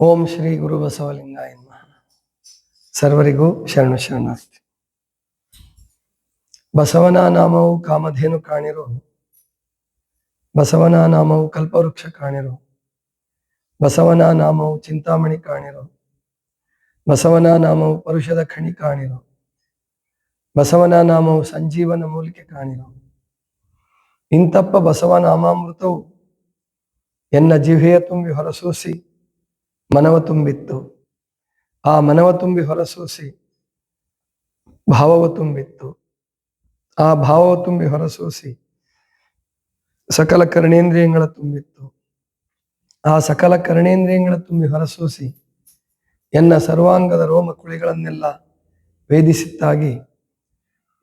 ಓಂ ಶ್ರೀ ಗುರು ಬಸವಲಿಂಗಾಯ ಸರ್ವರಿಗೂ ಶರಣ ಶರಣಾರ್ಥಿ. ಬಸವನ ನಾಮವು ಕಾಮಧೇನು ಕಾಣಿರು. ಬಸವನ ನಾಮವು ಕಲ್ಪವೃಕ್ಷ ಕಾಣಿರು. ಬಸವನ ನಾಮವು ಚಿಂತಾಮಣಿ ಕಾಣಿರು. ಬಸವನ ನಾಮವು ಪರುಷದ ಖಣಿ ಕಾಣಿರು. ಬಸವನ ನಾಮವು ಸಂಜೀವನ ಮೂಲಿಕೆ ಕಾಣಿರು. ಇಂತಪ್ಪ ಬಸವ ನಾಮಾಮೃತವು ಎನ್ನ ಜಿಹೆಯ ತುಂಬಿ ಹೊರಸೂಸಿ ಮನವ ತುಂಬಿತ್ತು. ಆ ಮನವ ತುಂಬಿ ಹೊರಸೂಸಿ ಭಾವವ ತುಂಬಿತ್ತು. ಆ ಭಾವವ ತುಂಬಿ ಹೊರಸೂಸಿ ಸಕಲ ಕರ್ಣೇಂದ್ರಿಯಗಳ ತುಂಬಿತ್ತು. ಆ ಸಕಲ ಕರ್ಣೇಂದ್ರಿಯಗಳ ತುಂಬಿ ಹೊರಸೂಸಿ ಎನ್ನ ಸರ್ವಾಂಗದ ರೋಮ ಕುಳಿಗಳನ್ನೆಲ್ಲ ವೇದಿಸಿತ್ತಾಗಿ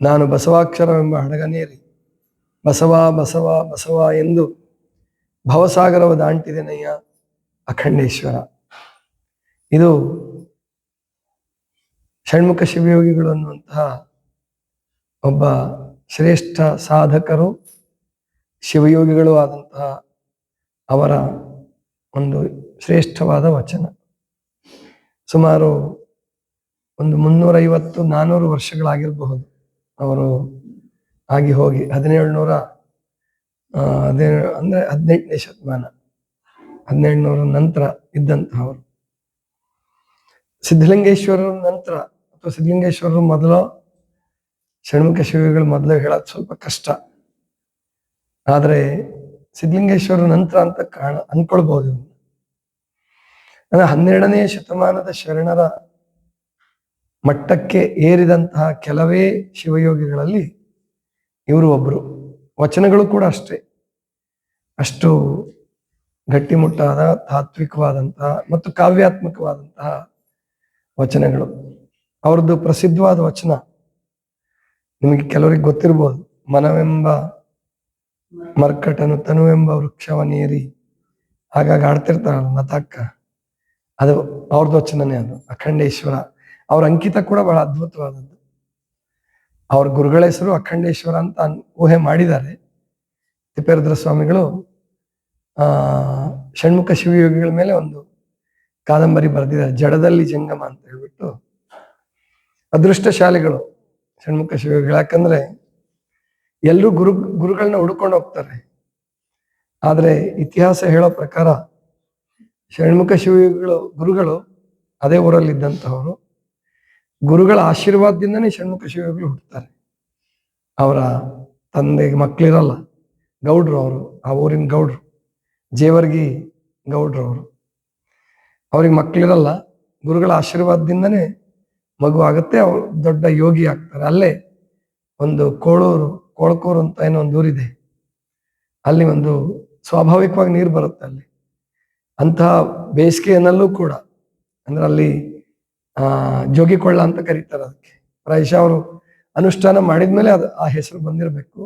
ನಾನು ಬಸವಾಕ್ಷರವೆಂಬ ಹಡಗನೇರಿ ಬಸವ ಬಸವ ಬಸವ ಎಂದು ಭವಸಾಗರವ ದಾಂಟಿದೆನಯ್ಯ ಅಖಂಡೇಶ್ವರ. ಇದು ಷಣ್ಮುಖ ಶಿವಯೋಗಿಗಳು ಅನ್ನುವಂತಹ ಒಬ್ಬ ಶ್ರೇಷ್ಠ ಸಾಧಕರು, ಶಿವಯೋಗಿಗಳು ಆದಂತಹ ಅವರ ಒಂದು ಶ್ರೇಷ್ಠವಾದ ವಚನ. ಸುಮಾರು ಒಂದು ಮುನ್ನೂರೈವತ್ತು ನಾನ್ನೂರು ವರ್ಷಗಳಾಗಿರಬಹುದು. ಅವರು ಆಗಿ ಹೋಗಿ ಹದಿನೇಳ್ನೂರ ಹದಿನೇಳು, ಅಂದರೆ ಹದಿನೆಂಟನೇ ಶತಮಾನ ಹದಿನೇಳು ನೂರ ನಂತರ ಇದ್ದಂತಹವರು. ಸಿದ್ಧಲಿಂಗೇಶ್ವರರ ನಂತರ ಅಥವಾ ಸಿದ್ಧಲಿಂಗೇಶ್ವರರು ಮೊದಲು ಷಣ್ಮುಖ ಶಿವಗಳು ಮೊದಲು ಹೇಳೋದು ಸ್ವಲ್ಪ ಕಷ್ಟ. ಆದರೆ ಸಿದ್ಧಲಿಂಗೇಶ್ವರ ನಂತರ ಅಂತ ಕಾಣ ಅನ್ಕೊಳ್ಬಹುದು. ಅಂದ್ರೆ ಹನ್ನೆರಡನೇ ಶತಮಾನದ ಶರಣರ ಮಟ್ಟಕ್ಕೆ ಏರಿದಂತಹ ಕೆಲವೇ ಶಿವಯೋಗಿಗಳಲ್ಲಿ ಇವರು ಒಬ್ಬರು ವಚನಗಳು ಕೂಡ ಅಷ್ಟೇ. ಅಷ್ಟು ಗಟ್ಟಿಮುಟ್ಟಾದ ತಾತ್ವಿಕವಾದಂತಹ ಮತ್ತು ಕಾವ್ಯಾತ್ಮಕವಾದಂತಹ ವಚನಗಳು. ಅವ್ರದ್ದು ಪ್ರಸಿದ್ಧವಾದ ವಚನ. ನಿಮಗೆ ಕೆಲವರಿಗೆ ಗೊತ್ತಿರ್ಬೋದು, ಮನವೆಂಬ ಮರ್ಕಟನು ತನುವೆಂಬ ವೃಕ್ಷವನೇರಿ ಹಾಗಾಗಿ ಆಡ್ತಿರ್ತಾರಲ್ಲ ಲತಾಕ್ಕ. ಅದು ಅವ್ರದ್ದು ವಚನನೇ ಅದು, ಅಖಂಡೇಶ್ವರ. ಅವ್ರ ಅಂಕಿತ ಕೂಡ ಬಹಳ ಅದ್ಭುತವಾದದ್ದು. ಅವ್ರ ಗುರುಗಳ ಹೆಸರು ಅಖಂಡೇಶ್ವರ ಅಂತ ಊಹೆ ಮಾಡಿದ್ದಾರೆ. ತಿಪ್ಪೇರುದ್ರ ಸ್ವಾಮಿಗಳು ಆ, ಷಣ್ಮುಖ ಶಿವಯೋಗಿಗಳ ಮೇಲೆ ಒಂದು ಕಾದಂಬರಿ ಬರೆದಿದ್ದಾರೆ. ಜಡದಲ್ಲಿ ಜಂಗಮ ಅಂತ ಹೇಳ್ಬಿಟ್ಟು ಅದೃಷ್ಟಶಾಲಿಗಳು, ಷಣ್ಮುಖ ಶಿವಗಳು ಯಾಕಂದ್ರೆ ಎಲ್ಲರೂ ಗುರು, ಗುರುಗಳನ್ನ ಹುಡ್ಕೊಂಡು ಹೋಗ್ತಾರೆ. ಆದರೆ ಇತಿಹಾಸ ಹೇಳೋ ಪ್ರಕಾರ ಷಣ್ಮುಖ ಶಿವಗಳು ಗುರುಗಳು ಅದೇ ಊರಲ್ಲಿದ್ದಂಥವರು ಗುರುಗಳ ಆಶೀರ್ವಾದದಿಂದನೇ ಷಣ್ಮುಖ ಶಿವಗಳು ಹುಡ್ತಾರೆ ಅವರ ತಂದೆಗೆ ಮಕ್ಕಳಿರಲ್ಲ ಗೌಡ್ರು ಅವರು, ಆ ಊರಿನ ಗೌಡ್ರು, ಜೇವರ್ಗಿ ಗೌಡ್ರು ಅವರು. ಅವ್ರಿಗೆ ಮಕ್ಕಳಿರಲ್ಲ ಗುರುಗಳ ಆಶೀರ್ವಾದದಿಂದನೇ ಮಗು ಆಗುತ್ತೆ, ಅವ್ರು ದೊಡ್ಡ ಯೋಗಿ ಆಗ್ತಾರೆ. ಅಲ್ಲೇ ಒಂದು ಕೋಳೂರು, ಕೊಳಕೂರು ಅಂತ ಏನೋ ಒಂದು ಊರಿದೆ. ಅಲ್ಲಿ ಒಂದು ಸ್ವಾಭಾವಿಕವಾಗಿ ನೀರು ಬರುತ್ತೆ ಅಲ್ಲಿ. ಅಂತಹ ಬೇಸಿಗೆಯನ್ನಲ್ಲೂ ಕೂಡ, ಅಂದ್ರೆ ಅಲ್ಲಿ ಜೋಗಿಕೊಳ್ಳ ಅಂತ ಕರೀತಾರೆ ಅದಕ್ಕೆ. ಪ್ರಾಯಶ ಅವರು ಅನುಷ್ಠಾನ ಮಾಡಿದ್ಮೇಲೆ ಅದು ಆ ಹೆಸರು ಬಂದಿರಬೇಕು.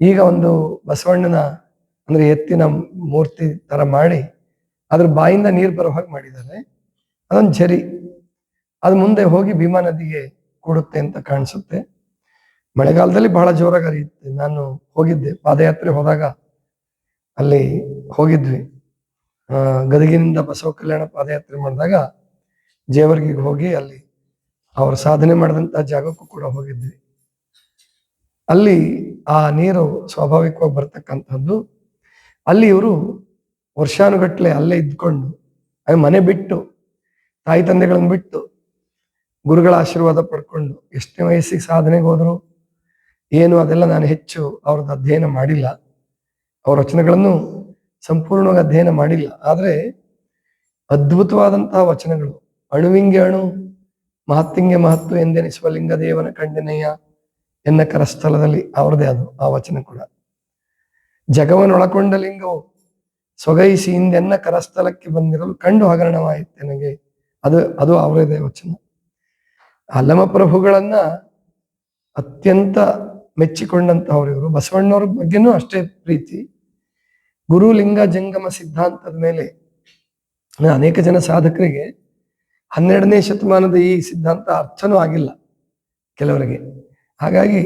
ಈಗ ಒಂದು ಬಸವಣ್ಣನ, ಅಂದ್ರೆ ಎತ್ತಿನ ಮೂರ್ತಿ ತರ ಮಾಡಿ ಅದ್ರ ಬಾಯಿಂದ ನೀರು ಬರೋ ಹಾಗೆ ಮಾಡಿದ್ದಾರೆ. ಅದೊಂದು ಝರಿ. ಅದು ಮುಂದೆ ಹೋಗಿ ಭೀಮಾ ನದಿಗೆ ಕೊಡುತ್ತೆ ಅಂತ ಕಾಣಿಸುತ್ತೆ. ಮಳೆಗಾಲದಲ್ಲಿ ಬಹಳ ಜೋರಾಗಿ ಹರಿಯುತ್ತೆ ನಾನು ಹೋಗಿದ್ದೆ. ಪಾದಯಾತ್ರೆ ಹೋದಾಗ ಅಲ್ಲಿ ಹೋಗಿದ್ವಿ. ಗದಗಿನಿಂದ ಬಸವ ಕಲ್ಯಾಣ ಪಾದಯಾತ್ರೆ ಮಾಡಿದಾಗ ಜೇವರ್ಗಿಗೆ ಹೋಗಿ ಅಲ್ಲಿ ಅವರ ಸಾಧನೆ ಮಾಡಿದಂತ ಜಾಗಕ್ಕೂ ಕೂಡ ಹೋಗಿದ್ವಿ. ಅಲ್ಲಿ ಆ ನೀರು ಸ್ವಾಭಾವಿಕವಾಗಿ ಬರ್ತಕ್ಕಂಥದ್ದು ಅಲ್ಲಿ ಇವರು ವರ್ಷಾನುಗಟ್ಲೆ ಅಲ್ಲೇ ಇದ್ಕೊಂಡು ಅದು ಮನೆ ಬಿಟ್ಟು, ತಾಯಿ ತಂದೆಗಳನ್ನು ಬಿಟ್ಟು ಗುರುಗಳ ಆಶೀರ್ವಾದ ಪಡ್ಕೊಂಡು ಎಷ್ಟನೇ ವಯಸ್ಸಿಗೆ ಸಾಧನೆಗೆ ಹೋದ್ರು ಏನು ಅದೆಲ್ಲ ನಾನು ಹೆಚ್ಚು ಅವ್ರದ್ದು ಅಧ್ಯಯನ ಮಾಡಿಲ್ಲ. ಅವ್ರ ವಚನಗಳನ್ನು ಸಂಪೂರ್ಣವಾಗಿ ಅಧ್ಯಯನ ಮಾಡಿಲ್ಲ. ಆದರೆ ಅದ್ಭುತವಾದಂತಹ ವಚನಗಳು, ಅಣುವಿಂಗೆ ಅಣು ಮಹತ್ತಿಂಗೆ ಮಹತ್ವ ಎಂದೆನಿಸುವ ಲಿಂಗದೇವನ ಖಂಡನೆಯ ಎನ್ನ ಕರಸ್ಥಲದಲ್ಲಿ ಅವ್ರದೇ ಅದು ಆ ವಚನ ಕೂಡ. ಜಗವನ್ನೊಳಕೊಂಡ ಲಿಂಗವು ಸೊಗೈಸಿ ಹಿಂದೆನ್ನ ಕರಸ್ಥಲಕ್ಕೆ ಬಂದಿರಲು ಕಂಡು ಹಗರಣವಾಯಿತು ನನಗೆ. ಅದು ಅದು ಅವರದೇ ವಚನ. ಅಲ್ಲಮ ಪ್ರಭುಗಳನ್ನ ಅತ್ಯಂತ ಮೆಚ್ಚಿಕೊಂಡಂತಹವ್ರು ಇವರು ಬಸವಣ್ಣವ್ರ ಬಗ್ಗೆನೂ ಅಷ್ಟೇ ಪ್ರೀತಿ. ಗುರು ಲಿಂಗ ಜಂಗಮ ಸಿದ್ಧಾಂತದ ಮೇಲೆ ಅನೇಕ ಜನ ಸಾಧಕರಿಗೆ ಹನ್ನೆರಡನೇ ಶತಮಾನದ ಈ ಸಿದ್ಧಾಂತ ಅರ್ಥನೂ ಆಗಿಲ್ಲ ಕೆಲವರಿಗೆ. ಹಾಗಾಗಿ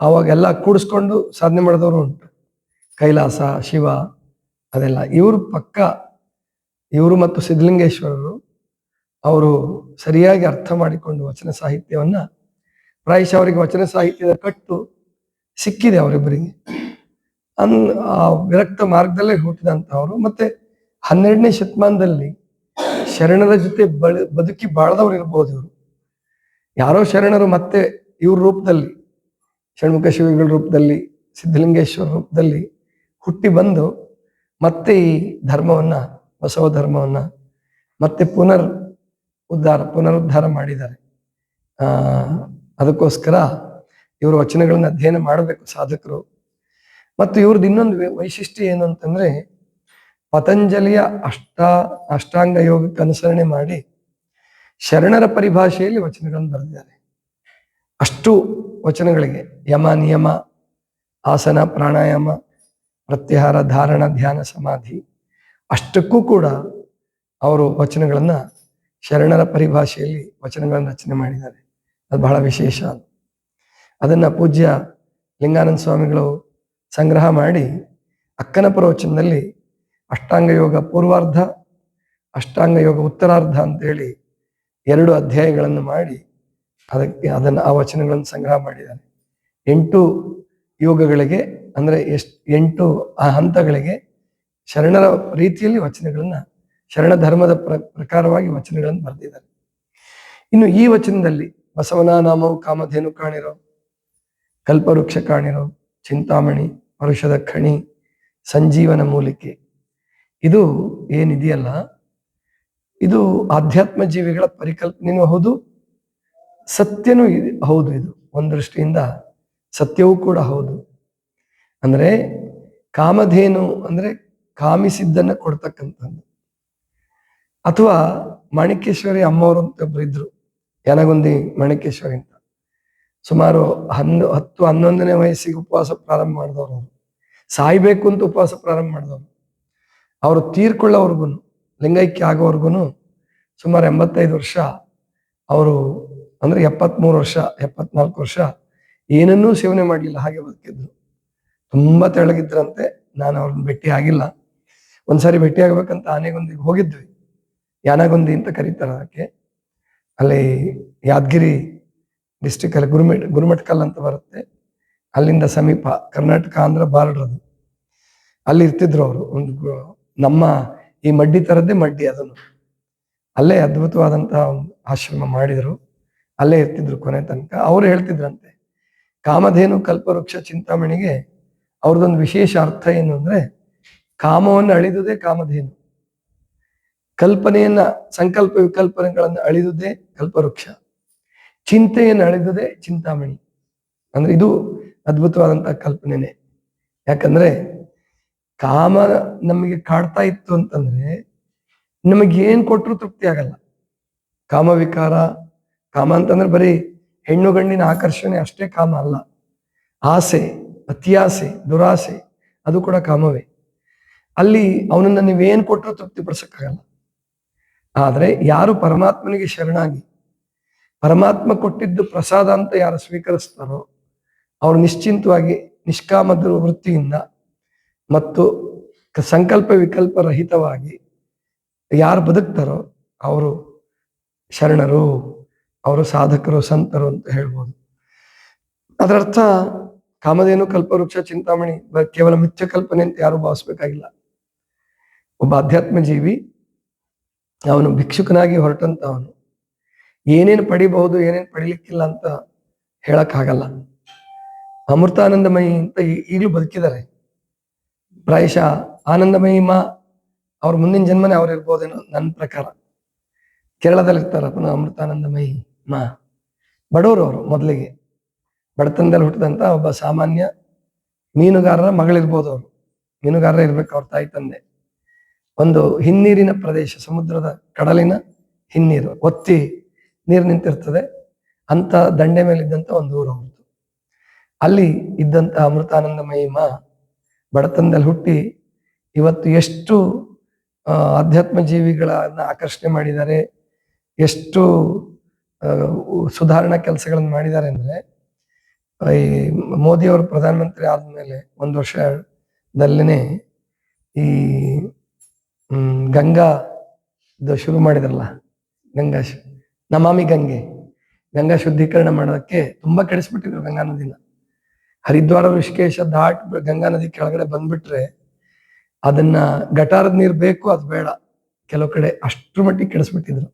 ಅವಾಗೆಲ್ಲ ಕೂಡಿಸ್ಕೊಂಡು ಸಾಧನೆ ಮಾಡಿದವರು ಉಂಟು. ಕೈಲಾಸ, ಶಿವ ಅದೆಲ್ಲ ಇವರು ಪಕ್ಕ ಇವರು ಮತ್ತು ಸಿದ್ಧಲಿಂಗೇಶ್ವರರು ಅವರು ಸರಿಯಾಗಿ ಅರ್ಥ ಮಾಡಿಕೊಂಡು ವಚನ ಸಾಹಿತ್ಯವನ್ನ, ಪ್ರಾಯಶಃ ಅವರಿಗೆ ವಚನ ಸಾಹಿತ್ಯದ ಕಟ್ಟು ಸಿಕ್ಕಿದೆ ಅವರಿಬ್ಬರಿಗೆ. ಅನ್, ಆ ವಿರಕ್ತ ಮಾರ್ಗದಲ್ಲೇ ಹುಟ್ಟಿದಂಥವ್ರು ಮತ್ತೆ ಹನ್ನೆರಡನೇ ಶತಮಾನದಲ್ಲಿ ಶರಣರ ಜೊತೆ ಬಳ, ಬದುಕಿ ಬಾಳ್ದವ್ರು ಇರ್ಬೋದು ಇವರು. ಯಾರೋ ಶರಣರು ಮತ್ತೆ ಇವ್ರ ರೂಪದಲ್ಲಿ, ಷಣ್ಮುಖ ಶಿವಿಗಳ ರೂಪದಲ್ಲಿ, ಸಿದ್ಧಲಿಂಗೇಶ್ವರ ರೂಪದಲ್ಲಿ ಹುಟ್ಟಿ ಬಂದು ಮತ್ತೆ ಈ ಧರ್ಮವನ್ನ, ಬಸವ ಧರ್ಮವನ್ನ ಮತ್ತೆ ಪುನರ್ ಉದ್ಧಾರ, ಪುನರುದ್ಧಾರ ಮಾಡಿದ್ದಾರೆ. ಆ, ಅದಕ್ಕೋಸ್ಕರ ಇವರ ವಚನಗಳನ್ನ ಅಧ್ಯಯನ ಮಾಡಬೇಕು ಸಾಧಕರು. ಮತ್ತು ಇವ್ರದ್ದು ಇನ್ನೊಂದು ವೈಶಿಷ್ಟ್ಯ ಏನು ಅಂತಂದ್ರೆ ಪತಂಜಲಿಯ ಅಷ್ಟ, ಅಷ್ಟಾಂಗ ಯೋಗಕ್ಕೆ ಅನುಸರಣೆ ಮಾಡಿ ಶರಣರ ಪರಿಭಾಷೆಯಲ್ಲಿ ವಚನಗಳನ್ನು ಬರೆದಿದ್ದಾರೆ. ಅಷ್ಟು ವಚನಗಳಿಗೆ ಯಮ, ನಿಯಮ, ಆಸನ, ಪ್ರಾಣಾಯಾಮ ಪ್ರತ್ಯಾಹಾರ, ಧಾರಣ, ಧ್ಯಾನ, ಸಮಾಧಿ ಅಷ್ಟಕ್ಕೂ ಕೂಡ ಅವರು ವಚನಗಳನ್ನ ಶರಣರ ಪರಿಭಾಷೆಯಲ್ಲಿ ವಚನಗಳನ್ನು ರಚನೆ ಮಾಡಿದ್ದಾರೆ. ಅದು ಬಹಳ ವಿಶೇಷ ಅದನ್ನು ಪೂಜ್ಯ ಲಿಂಗಾನಂದ ಸ್ವಾಮಿಗಳು ಸಂಗ್ರಹ ಮಾಡಿ ಅಕ್ಕನ ಪ್ರವಚನದಲ್ಲಿ ಅಷ್ಟಾಂಗ ಯೋಗ ಪೂರ್ವಾರ್ಧ, ಅಷ್ಟಾಂಗ ಯೋಗ ಉತ್ತರಾರ್ಧ ಅಂತೇಳಿ ಎರಡು ಅಧ್ಯಾಯಗಳನ್ನು ಮಾಡಿ ಅದಕ್ಕೆ ಅದನ್ನು ಆ ವಚನಗಳನ್ನು ಸಂಗ್ರಹ ಮಾಡಿದ್ದಾರೆ. ಎಂಟು ಯೋಗಗಳಿಗೆ ಅಂದ್ರೆ ಎಷ್ಟ್ ಎಂಟು ಆ ಹಂತಗಳಿಗೆ ಶರಣರ ರೀತಿಯಲ್ಲಿ ವಚನಗಳನ್ನ, ಶರಣ ಧರ್ಮದ ಪ್ರ, ಪ್ರಕಾರವಾಗಿ ವಚನಗಳನ್ನು ಬರೆದಿದ್ದಾರೆ. ಇನ್ನು ಈ ವಚನದಲ್ಲಿ ಬಸವನ ನಾಮವು ಕಾಮಧೇನು ಕಾಣಿರೋ, ಕಲ್ಪವೃಕ್ಷ ಕಾಣಿರೋ, ಚಿಂತಾಮಣಿ ಪರುಷದ ಖಣಿ, ಸಂಜೀವನ ಮೂಲಿಕೆ, ಇದು ಏನಿದೆಯಲ್ಲ, ಇದು ಆಧ್ಯಾತ್ಮ ಜೀವಿಗಳ ಪರಿಕಲ್ಪನೆಯೂ ಹೌದು, ಸತ್ಯನೂ ಹೌದು ಇದು. ಒಂದು ದೃಷ್ಟಿಯಿಂದ ಸತ್ಯವೂ ಕೂಡ ಹೌದು. ಅಂದ್ರೆ ಕಾಮಧೇನು ಅಂದ್ರೆ ಕಾಮಿಸಿದ್ದನ್ನ ಕೊಡ್ತಕ್ಕಂಥದ್ದು. ಅಥವಾ ಮಾಣಿಕೇಶ್ವರಿ ಅಮ್ಮವರು ಅಂತ ಒಬ್ರು ಇದ್ರು, ಯನಗುಂದಿ ಮಾಣಿಕೇಶ್ವರಿ ಅಂತ. ಸುಮಾರು ಹನ್ನೊ ಹತ್ತು, ಹನ್ನೊಂದನೇ ವಯಸ್ಸಿಗೆ ಉಪವಾಸ ಪ್ರಾರಂಭ ಮಾಡಿದವರು ಅವರು. ಸಾಯ್ಬೇಕು ಅಂತ ಉಪವಾಸ ಪ್ರಾರಂಭ ಮಾಡಿದವರು. ಅವರು ತೀರ್ಕೊಳ್ಳೋವರೆಗೂ ಲಿಂಗೈಕ್ಯ ಆಗೋವರೆಗೂ ಸುಮಾರು ಎಂಬತ್ತೈದು ವರ್ಷ ಅವರು, ಅಂದ್ರೆ ಎಪ್ಪತ್ಮೂರು ವರ್ಷ, ಎಪ್ಪತ್ನಾಲ್ಕು ವರ್ಷ ಏನನ್ನೂ ಸೇವನೆ ಮಾಡಲಿಲ್ಲ, ಹಾಗೆ ಬದುಕಿದ್ರು. ತುಂಬಾ ತೆಳಗಿದ್ರಂತೆ ನಾನು ಅವ್ರನ್ನ ಭೇಟಿ ಆಗಿಲ್ಲ. ಒಂದ್ಸಾರಿ ಭೇಟಿ ಆಗ್ಬೇಕಂತ ಆನೆಗೊಂದಿಗೆ ಹೋಗಿದ್ವಿ. ಯಾನಗೊಂದಿ ಅಂತ ಕರೀತಾರೆ ಅದಕ್ಕೆ ಅಲ್ಲಿ ಯಾದಗಿರಿ ಡಿಸ್ಟಿಕ್ ಅಲ್ಲಿ ಗುರುಮೆಟ್ ಗುರುಮಟ್ಕಲ್ ಅಂತ ಬರುತ್ತೆ. ಅಲ್ಲಿಂದ ಸಮೀಪ ಕರ್ನಾಟಕ, ಆಂಧ್ರ ಬಾರ್ಡರ್ ಅದು. ಅಲ್ಲಿ ಇರ್ತಿದ್ರು ಅವರು. ಒಂದು ನಮ್ಮ ಈ ಮಡ್ಡಿ ತರದ್ದೇ ಮಡ್ಡಿ ಅದನ್ನು. ಅಲ್ಲೇ ಅದ್ಭುತವಾದಂತಹ ಒಂದು ಆಶ್ರಮ ಮಾಡಿದರು. ಅಲ್ಲೇ ಇರ್ತಿದ್ರು ಕೊನೆ ತನಕ. ಅವ್ರು ಹೇಳ್ತಿದ್ರಂತೆ, ಕಾಮಧೇನು ಕಲ್ಪವೃಕ್ಷ ಚಿಂತಾಮಣಿಗೆ ಅವ್ರದ್ದೊಂದು ವಿಶೇಷ ಅರ್ಥ ಏನು ಅಂದ್ರೆ ಕಾಮವನ್ನು ಅಳಿದುದೇ ಕಾಮಧೇನು. ಕಲ್ಪನೆಯನ್ನ, ಸಂಕಲ್ಪ ವಿಕಲ್ಪನೆಗಳನ್ನು ಅಳಿದುದೇ ಕಲ್ಪವೃಕ್ಷ. ಚಿಂತೆಯನ್ನು ಅಳಿದುದೇ ಚಿಂತಾಮಣಿ. ಅಂದ್ರೆ ಇದು ಅದ್ಭುತವಾದಂತಹ ಕಲ್ಪನೆನೆ. ಯಾಕಂದ್ರೆ ಕಾಮ ನಮಗೆ ಕಾಡ್ತಾ ಇತ್ತು ಅಂತಂದ್ರೆ ನಮಗೆ ಏನ್ ಕೊಟ್ಟರು ತೃಪ್ತಿ ಆಗಲ್ಲ. ಕಾಮ ವಿಕಾರ, ಕಾಮ ಅಂತಂದ್ರೆ ಬರೀ ಹೆಣ್ಣು ಗಂಡಿನ ಆಕರ್ಷಣೆ ಅಷ್ಟೇ ಕಾಮ ಅಲ್ಲ. ಆಸೆ ಅತಿಯಾಸೆ, ದುರಾಸೆ, ಅದು ಕೂಡ ಕಾಮವೇ. ಅಲ್ಲಿ ಅವನನ್ನ ನೀವೇನು ಕೊಟ್ಟರು ತೃಪ್ತಿ ಆದರೆ ಆದ್ರೆ ಯಾರು ಪರಮಾತ್ಮನಿಗೆ ಶರಣಾಗಿ ಪರಮಾತ್ಮ ಕೊಟ್ಟಿದ್ದು ಪ್ರಸಾದ ಅಂತ ಯಾರು ಸ್ವೀಕರಿಸ್ತಾರೋ, ಅವರು ನಿಶ್ಚಿಂತವಾಗಿ ನಿಷ್ಕಾಮದ ವೃತ್ತಿಯಿಂದ ಮತ್ತು ಸಂಕಲ್ಪ ವಿಕಲ್ಪ ರಹಿತವಾಗಿ ಯಾರು ಬದುಕ್ತಾರೋ ಅವರು ಶರಣರು, ಅವರು ಸಾಧಕರು, ಸಂತರು ಅಂತ ಹೇಳ್ಬೋದು. ಅದರರ್ಥ ಕಾಮಧೇನು ಕಲ್ಪವೃಕ್ಷ ಚಿಂತಾಮಣಿ ಕೇವಲ ಮಿಥ್ಯ ಕಲ್ಪನೆ ಅಂತ ಯಾರು ಭಾವಿಸ್ಬೇಕಾಗಿಲ್ಲ. ಒಬ್ಬ ಅಧ್ಯಾತ್ಮ ಜೀವಿ, ಅವನು ಭಿಕ್ಷುಕನಾಗಿ ಹೊರಟಂತ ಅವನು, ಏನೇನು ಪಡಿಬಹುದು, ಏನೇನು ಪಡಿಲಿಕ್ಕಿಲ್ಲ ಅಂತ ಹೇಳಕ್ಕಾಗಲ್ಲ. ಅಮೃತಾನಂದಮಯಿ ಅಂತ ಈಗಲೂ ಬದುಕಿದ್ದಾರೆ. ಪ್ರಾಯಶಃ ಆನಂದಮಯಿ ಮಾ ಅವ್ರ ಮುಂದಿನ ಜನ್ಮನೇ ಅವ್ರು ಇರ್ಬೋದೇನೋ ನನ್ನ ಪ್ರಕಾರ. ಕೇರಳದಲ್ಲಿ ಇರ್ತಾರ ಪುನಃ ಅಮೃತಾನಂದಮಯಿ ಮಾ. ಬಡವರು ಅವರು ಮೊದಲಿಗೆ. ಬಡತನದಲ್ಲಿ ಹುಟ್ಟಿದಂತ ಒಬ್ಬ ಸಾಮಾನ್ಯ ಮೀನುಗಾರರ ಮಗಳಿರ್ಬೋದು ಅವರು ಮೀನುಗಾರರ ಇರ್ಬೇಕು ಅವ್ರ ತಾಯಿ ತಂದೆ. ಒಂದು ಹಿನ್ನೀರಿನ ಪ್ರದೇಶ, ಸಮುದ್ರದ ಕಡಲಿನ ಹಿನ್ನೀರು, ಒತ್ತಿ ನೀರು ನಿಂತಿರ್ತದೆ. ಅಂತ ದಂಡೆ ಮೇಲೆ ಇದ್ದಂತ ಒಂದು ಊರು ಅವ್ರದ್ದು. ಅಲ್ಲಿ ಇದ್ದಂತ ಅಮೃತಾನಂದ ಮಹಿಮ ಬಡತನದಲ್ಲಿ ಹುಟ್ಟಿ ಇವತ್ತು ಎಷ್ಟು ಅಧ್ಯಾತ್ಮ ಜೀವಿಗಳನ್ನ ಆಕರ್ಷಣೆ ಮಾಡಿದ್ದಾರೆ, ಎಷ್ಟು ಸುಧಾರಣಾ ಕೆಲಸಗಳನ್ನು ಮಾಡಿದ್ದಾರೆ ಅಂದ್ರೆ ಈ ಮೋದಿ ಅವರು ಪ್ರಧಾನಮಂತ್ರಿ ಆದಮೇಲೆ ಒಂದು ವರ್ಷದಲ್ಲಿನೇ ಈ ಗಂಗಾ ಇದು ಶುರು ಮಾಡಿದ್ರಲ್ಲ, ಗಂಗಾ ನಮಾಮಿ ಗಂಗೆ, ಗಂಗಾ ಶುದ್ಧೀಕರಣ ಮಾಡೋದಕ್ಕೆ ತುಂಬಾ ಕೆಡಿಸ್ಬಿಟ್ಟಿದ್ರು ಗಂಗಾ ನದಿನ. ಹರಿದ್ವಾರ, ಋಷಿಕೇಶ, ದಾಟ್, ಗಂಗಾ ನದಿ ಕೆಳಗಡೆ ಬಂದ್ಬಿಟ್ರೆ ಅದನ್ನ ಗಟಾರದ ನೀರು ಬೇಕು ಅದು ಬೇಡ. ಕೆಲವು ಕಡೆ ಅಷ್ಟ್ರ ಮಟ್ಟಿಗೆ ಕೆಡಿಸ್ಬಿಟ್ಟಿದ್ರು.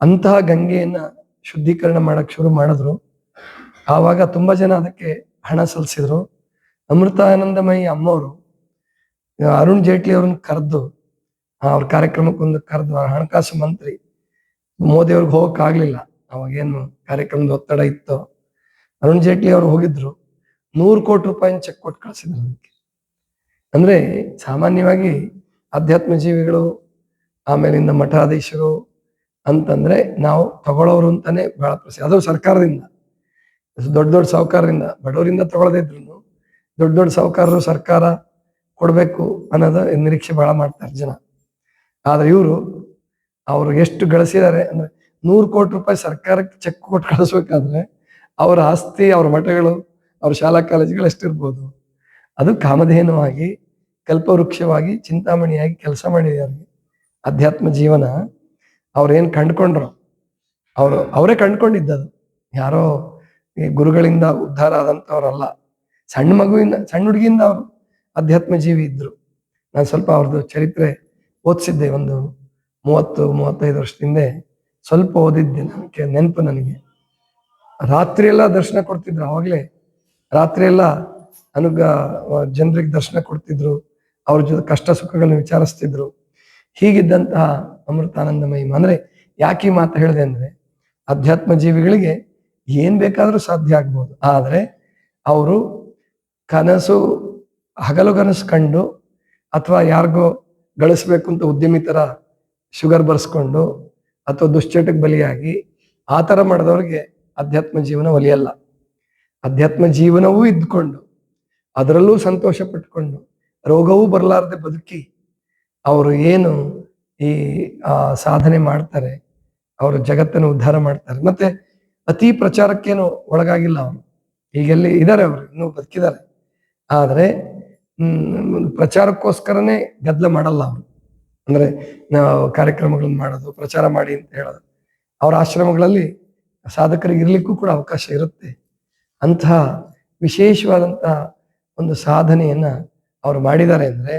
ಅಂತಹ ಗಂಗೆಯನ್ನ ಶುದ್ಧೀಕರಣ ಮಾಡಕ್ ಶುರು ಮಾಡಿದ್ರು. ಆವಾಗ ತುಂಬಾ ಜನ ಅದಕ್ಕೆ ಹಣ ಸಲ್ಲಿಸಿದ್ರು ಅಮೃತಾನಂದಮಯಿ ಅಮ್ಮವರು ಅರುಣ್ ಜೇಟ್ಲಿ ಅವ್ರನ್ನ ಕರೆದು ಅವ್ರ ಕಾರ್ಯಕ್ರಮಕ್ಕೊಂದು ಕರೆದು ಹಣಕಾಸು ಮಂತ್ರಿ ಮೋದಿ ಅವ್ರಿಗೆ ಹೋಗಕ್ ಆಗ್ಲಿಲ್ಲ. ಅವಾಗೇನು ಕಾರ್ಯಕ್ರಮದ ಒತ್ತಡ ಇತ್ತು. ಅರುಣ್ ಜೇಟ್ಲಿ ಅವ್ರು ಹೋಗಿದ್ರು. ನೂರು ಕೋಟಿ ರೂಪಾಯಿನ ಚೆಕ್ ಕೊಟ್ಟು ಕಳ್ಸಿದ್ರು ಅದಕ್ಕೆ. ಅಂದ್ರೆ ಸಾಮಾನ್ಯವಾಗಿ ಅಧ್ಯಾತ್ಮ ಜೀವಿಗಳು ಆಮೇಲಿಂದ ಮಠಾಧೀಶರು ಅಂತಂದ್ರೆ ನಾವು ತಗೊಳ್ಳೋರು ಅಂತಾನೆ ಬಹಳ ಪ್ರಸಿದ್ಧ. ಅದು ಸರ್ಕಾರದಿಂದ. ದೊಡ್ಡ ದೊಡ್ಡ ಸಾಹುಕಾರರಿಂದ ಬಡವರಿಂದ ತಗೊಳ್ಳದೇ ಇದ್ರು ದೊಡ್ಡ ದೊಡ್ಡ ಸಾಹುಕಾರರು ಸರ್ಕಾರ ಕೊಡಬೇಕು ಅನ್ನೋದು ನಿರೀಕ್ಷೆ ಬಹಳ ಮಾಡ್ತಾರೆ ಜನ. ಆದ್ರೆ ಇವರು ಅವರು ಎಷ್ಟು ಗಳಿಸಿದ್ದಾರೆ ಅಂದ್ರೆ ನೂರು ಕೋಟಿ ರೂಪಾಯಿ ಸರ್ಕಾರಕ್ಕೆ ಚೆಕ್ ಕೊಟ್ಟು ಕಳಿಸ್ಬೇಕಾದ್ರೆ ಅವರ ಆಸ್ತಿ, ಅವ್ರ ಮಠಗಳು, ಅವ್ರ ಶಾಲಾ ಕಾಲೇಜುಗಳು ಎಷ್ಟಿರ್ಬೋದು? ಅದು ಕಾಮಧೇನುವಾಗಿ, ಕಲ್ಪವೃಕ್ಷವಾಗಿ, ಚಿಂತಾಮಣಿಯಾಗಿ ಕೆಲಸ ಮಾಡಿದ್ದಾರೆ ಅಧ್ಯಾತ್ಮ ಜೀವನ ಅವ್ರೇನ್ ಕಂಡ್ಕೊಂಡ್ರು. ಅವರು, ಅವರೇ ಕಂಡ್ಕೊಂಡಿದ್ದದು. ಯಾರೋ ಈ ಗುರುಗಳಿಂದ ಉದ್ಧಾರ ಆದಂಥವ್ರಲ್ಲ ಸಣ್ಣ ಮಗುವಿನ ಸಣ್ಣ ಹುಡುಗಿಯಿಂದ ಅವರು ಅಧ್ಯಾತ್ಮ ಜೀವಿ ಇದ್ರು. ನಾನು ಸ್ವಲ್ಪ ಅವ್ರದ್ದು ಚರಿತ್ರೆ ಓದಿಸಿದ್ದೆ ಒಂದು ಮೂವತ್ತು, ಮೂವತ್ತೈದು ವರ್ಷದಿಂದ. ಸ್ವಲ್ಪ ಓದಿದ್ದೆ ನನಗೆ ನೆನಪು ನನಗೆ. ರಾತ್ರಿ ಎಲ್ಲ ದರ್ಶನ ಕೊಡ್ತಿದ್ರು ಅವಾಗಲೇ. ರಾತ್ರಿ ಎಲ್ಲ ನನಗ ಜನರಿಗೆ ದರ್ಶನ ಕೊಡ್ತಿದ್ರು. ಅವ್ರ ಜೊತೆ ಕಷ್ಟ ಸುಖಗಳನ್ನ ವಿಚಾರಿಸ್ತಿದ್ರು. ಹೀಗಿದ್ದಂತಹ ಅಮೃತಾನಂದಮಯಿ. ಅಂದ್ರೆ ಯಾಕೆ ಮಾತು ಹೇಳಿದೆ ಅಂದ್ರೆ ಅಧ್ಯಾತ್ಮ ಜೀವಿಗಳಿಗೆ ಏನ್ ಬೇಕಾದ್ರೂ ಸಾಧ್ಯ ಆಗ್ಬೋದು. ಆದರೆ ಅವರು ಕನಸು, ಹಗಲು ಕನಸು ಕಂಡು ಅಥವಾ ಯಾರಿಗೋ ಗಳಿಸ್ಬೇಕು ಅಂತ ಉದ್ಯಮಿ ಥರ ಶುಗರ್ ಬರ್ಸ್ಕೊಂಡು ಅಥವಾ ದುಶ್ಚಟಕ್ಕೆ ಬಲಿಯಾಗಿ ಆ ಥರ ಮಾಡಿದವ್ರಿಗೆ ಅಧ್ಯಾತ್ಮ ಜೀವನ ಒಲಿಯಲ್ಲ. ಅಧ್ಯಾತ್ಮ ಜೀವನವೂ ಇದ್ಕೊಂಡು ಅದರಲ್ಲೂ ಸಂತೋಷ ಪಟ್ಕೊಂಡು, ರೋಗವೂ ಬರಲಾರದೆ ಬದುಕಿ ಅವರು ಏನು ಈ ಸಾಧನೆ ಮಾಡ್ತಾರೆ, ಅವರು ಜಗತ್ತನ್ನು ಉದ್ಧಾರ ಮಾಡ್ತಾರೆ. ಮತ್ತೆ ಅತಿ ಪ್ರಚಾರಕ್ಕೇನು ಒಳಗಾಗಿಲ್ಲ ಅವರು ಈಗೆಲ್ಲಿ ಇದ್ದಾರೆ ಅವರು, ಇನ್ನೂ ಬದುಕಿದ್ದಾರೆ. ಆದರೆ ಪ್ರಚಾರಕ್ಕೋಸ್ಕರನೇ ಗದ್ದಲ ಮಾಡಲ್ಲ ಅವರು ಅಂದ್ರೆ, ನಾವು ಕಾರ್ಯಕ್ರಮಗಳನ್ನ ಮಾಡೋದು, ಪ್ರಚಾರ ಮಾಡಿ ಅಂತ ಹೇಳೋದು. ಅವರ ಆಶ್ರಮಗಳಲ್ಲಿ ಸಾಧಕರಿಗೆ ಇರಲಿಕ್ಕೂ ಕೂಡ ಅವಕಾಶ ಇರುತ್ತೆ. ಅಂತಹ ವಿಶೇಷವಾದಂತಹ ಒಂದು ಸಾಧನೆಯನ್ನ ಅವರು ಮಾಡಿದ್ದಾರೆ ಅಂದ್ರೆ,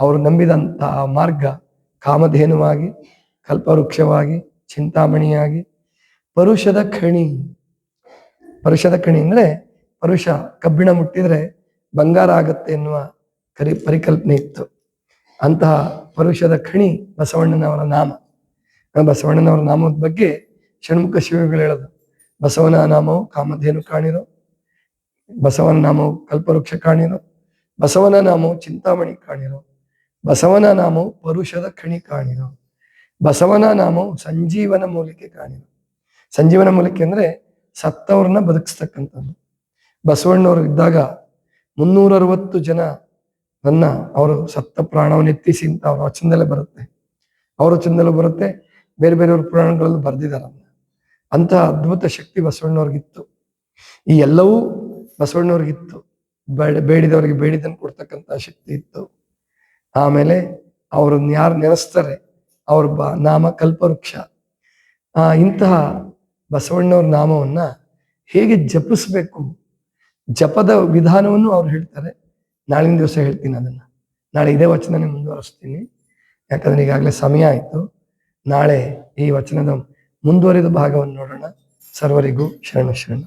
ಅವರು ನಂಬಿದಂತಹ ಮಾರ್ಗ ಕಾಮಧೇನುವಾಗಿ, ಕಲ್ಪವೃಕ್ಷವಾಗಿ, ಚಿಂತಾಮಣಿಯಾಗಿ ಪರುಷದ ಖಣಿ. ಪರುಷದ ಖಣಿ ಅಂದ್ರೆ ಪರುಷ ಕಬ್ಬಿಣ ಮುಟ್ಟಿದ್ರೆ ಬಂಗಾರ ಆಗತ್ತೆ ಎನ್ನುವ ಕರಿ ಪರಿಕಲ್ಪನೆ ಇತ್ತು. ಅಂತಹ ಪರುಷದ ಖಣಿ ಬಸವಣ್ಣನವರ ನಾಮ. ಬಸವಣ್ಣನವರ ನಾಮದ ಬಗ್ಗೆ ಷಣ್ಮುಖ ಶಿವಗಳು ಹೇಳೋದು. ಬಸವನ ನಾಮವು ಕಾಮಧೇನು ಕಾಣಿರೋ, ಬಸವನ ನಾಮವು ಕಲ್ಪವೃಕ್ಷ ಕಾಣಿರೋ, ಬಸವನ ನಾಮವು ಚಿಂತಾಮಣಿ ಕಾಣಿರೋ, ಬಸವನ ನಾಮವು ಪರುಷದ ಖಣಿ ಕಾಣಿರೋ, ಬಸವನ ನಾಮವು ಸಂಜೀವನ ಮೂಲಿಕೆ ಕಾಣಿರೋ. ಸಂಜೀವನ ಮೂಲಿಕೆ ಅಂದ್ರೆ ಸತ್ತವ್ರನ್ನ ಬದುಕಿಸ್ತಕ್ಕಂಥದ್ದು. ಬಸವಣ್ಣವ್ರು ಇದ್ದಾಗ ಮುನ್ನೂರ ಅರವತ್ತು ಜನ ನನ್ನ ಅವರು ಸತ್ತ ಪ್ರಾಣವನ್ನು ಎತ್ತಿಸಿ ಅಂತ ಅವ್ರ ವಚನದಲ್ಲೇ ಬರುತ್ತೆ. ಅವ್ರ ವಚನದಲ್ಲೂ ಬರುತ್ತೆ, ಬೇರೆ ಬೇರೆಯವ್ರ ಪುರಾಣಗಳಲ್ಲೂ ಬರೆದಿದ್ದಾರೆ ಅಂತಹ ಅದ್ಭುತ ಶಕ್ತಿ ಬಸವಣ್ಣವ್ರಿಗಿತ್ತು. ಈ ಎಲ್ಲವೂ ಬಸವಣ್ಣವ್ರಿಗಿತ್ತು. ಬೇಡ, ಬೇಡಿದವರಿಗೆ ಬೇಡಿದನ್ನು ಕೊಡ್ತಕ್ಕಂಥ ಶಕ್ತಿ ಇತ್ತು. ಆಮೇಲೆ ಅವರನ್ನು ಯಾರು ನೆನೆಸ್ತಾರೆ, ಅವ್ರ ಬ, ನಾಮ ಕಲ್ಪವೃಕ್ಷ. ಇಂತಹ ಬಸವಣ್ಣವ್ರ ನಾಮವನ್ನ ಹೇಗೆ ಜಪಿಸ್ಬೇಕು? ಜಪದ ವಿಧಾನವನ್ನು ಅವ್ರು ಹೇಳ್ತಾರೆ. ನಾಳಿನ ದಿವಸ ಹೇಳ್ತೀನಿ ಅದನ್ನ. ನಾಳೆ ಇದೇ ವಚನನೇ ಮುಂದುವರಿಸ್ತೀನಿ. ಯಾಕಂದ್ರೆ ಈಗಾಗಲೇ ಸಮಯ ಆಯಿತು. ನಾಳೆ ಈ ವಚನದ ಮುಂದುವರಿದ ಭಾಗವನ್ನು ನೋಡೋಣ. ಸರ್ವರಿಗೂ ಶರಣ ಶರಣ.